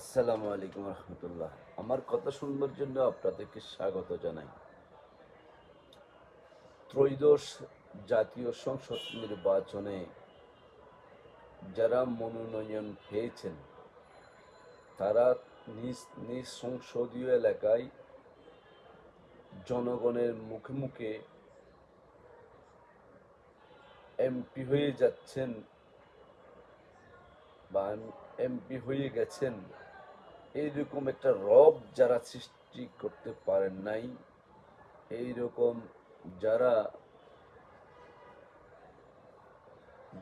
আসসালামু আলাইকুম রহমতুল্লাহ। আমার কথা শুনবার জন্য আপনাদেরকে স্বাগত জানাই। ত্রয়োদশ জাতীয় সংসদ নির্বাচনে যারা মনোনয়ন পেয়েছেন, তারা নিজ নিজ সংসদীয় এলাকায় জনগণের মুখে মুখে এমপি হয়ে যাচ্ছেন বা এমপি হয়ে গেছেন। এইরকম একটা রব যারা সৃষ্টি করতে পারেন নাই, এইরকম যারা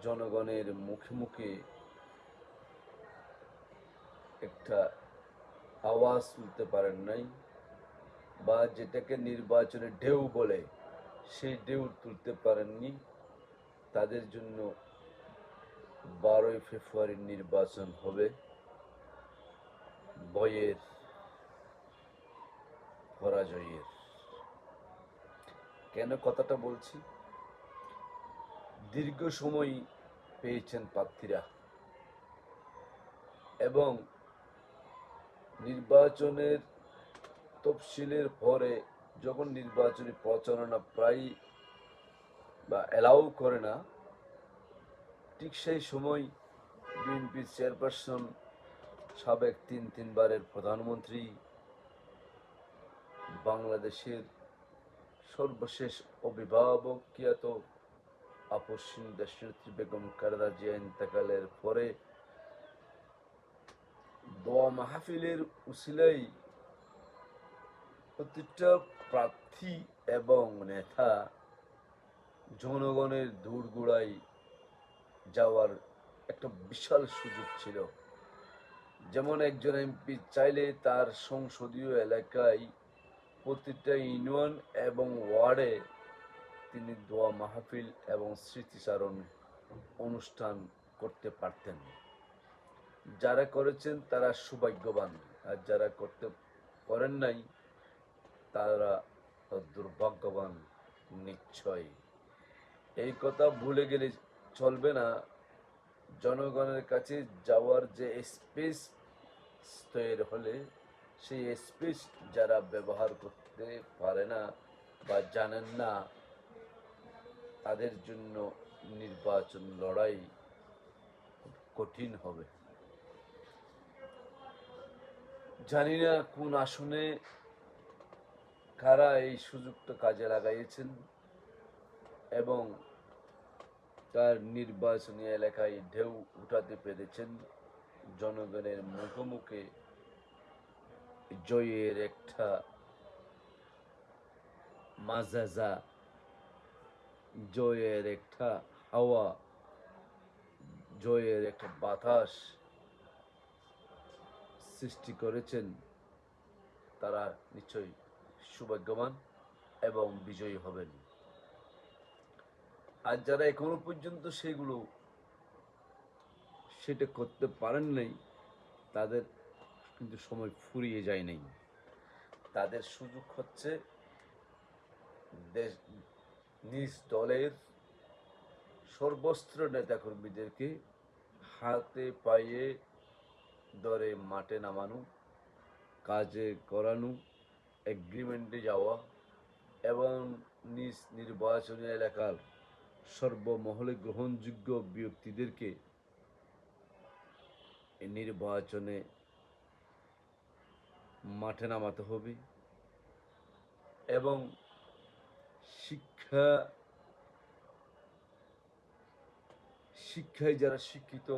জনগণের মুখে মুখে একটা আওয়াজ তুলতে পারেন নাই বা যেটাকে নির্বাচনে ঢেউ বলে, সেই ঢেউ তুলতে পারেননি। তাদের জন্য বারোই ফেব্রুয়ারির নির্বাচন হবে। বয়ের পরাজয়ের। কেন কথাটা বলছি? দীর্ঘ সময় পেয়েছেন প্রার্থীরা এবং নির্বাচনের তফসিলের পরে যখন নির্বাচনী প্রচারণা প্রায় বা অ্যালাউ করে না, ঠিক সেই সময় বিএনপির চেয়ারপারসন সাবেক তিন তিনবারের প্রধানমন্ত্রী, বাংলাদেশের সর্বশেষ অভিভাবক কিয়াত আপসিন দেশনেত্রী বেগম খালেদা জিয়া ইন্তেকালের পরে দোয়া মাহফিলের উসিলাই প্রতিটা প্রার্থী এবং নেতা জনগণের দূরগুড়ায় যাওয়ার একটা বিশাল সুযোগ ছিল। যেমন একজন এমপি চাইলে তার সংসদীয় এলাকায় প্রতিটা ইউনিয়ন এবং ওয়ার্ডে তিনি দোয়া মাহফিল এবং স্মৃতিচারণ অনুষ্ঠান করতে পারতেন। যারা করেছেন তারা সৌভাগ্যবান, আর যারা করতে করেন নাই তারা দুর্ভাগ্যবান নিশ্চয়। এই কথা ভুলে গেলে চলবে না। জনগণের কাছে যাওয়ার যে স্পেস তৈরি হলে সেই স্পেস যারা ব্যবহার করতে পারে না বা জানেন না, তাদের জন্য নির্বাচন লড়াই কঠিন হবে। জানি না কোন আসনে কারা এই সুযোগটা কাজে লাগাইয়েছেন এবং তার নির্বাচনী এলাকায় ঢেউ উঠাতে পেরেছেন। জনগণের মুখোমুখে জয়ের একটা মাজাজা, জয়ের একটা হাওয়া, জয়ের একটা বাতাস সৃষ্টি করেছেন। তারা নিশ্চয়ই সৌভাগ্যবান এবং বিজয়ী হবেন। আর যারা এখনও পর্যন্ত সেগুলো সেটা করতে পারেন নাই, তাদের কিন্তু সময় ফুরিয়ে যায় নাই। তাদের সুযোগ হচ্ছে দেশ, নিজ দলের সর্বস্ত্র নেতাকর্মীদেরকে হাতে পায়ে দরে মাঠে নামানো, কাজে করানো এগ্রিমেন্টে যাওয়া এবং নিজ নির্বাচনী এলাকার সর্বমহলে গ্রহণযোগ্য ব্যক্তিদেরকে নির্বাচনে মাঠে নামাতে হবে এবং শিক্ষা শিক্ষায় যারা শিক্ষিত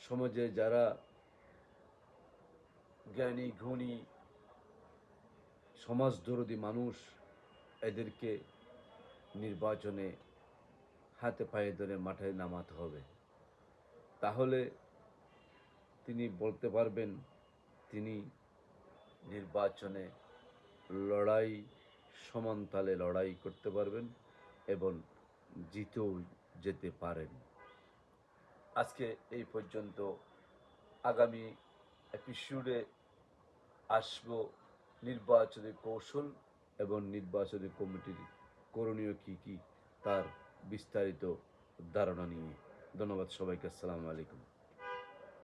সমাজে যারা জ্ঞানী, গুণী, সমাজদরদী মানুষ, এদেরকে নির্বাচনে হাতে পায়ে ধরে মাঠে নামাতে হবে। তাহলে তিনি বলতে পারবেন, তিনি নির্বাচনে লড়াই সমানতালে লড়াই করতে পারবেন এবং জিতেও যেতে পারেন। আজকে এই পর্যন্ত আগামী এপিসোডে আসব নির্বাচনী কৌশল এবং নির্বাচনী কমিটির করণীয় কী কী, তার বিস্তারিত ধারণা নিয়ে। ধন্যবাদ সবাইকে, আসসালামু আলাইকুম।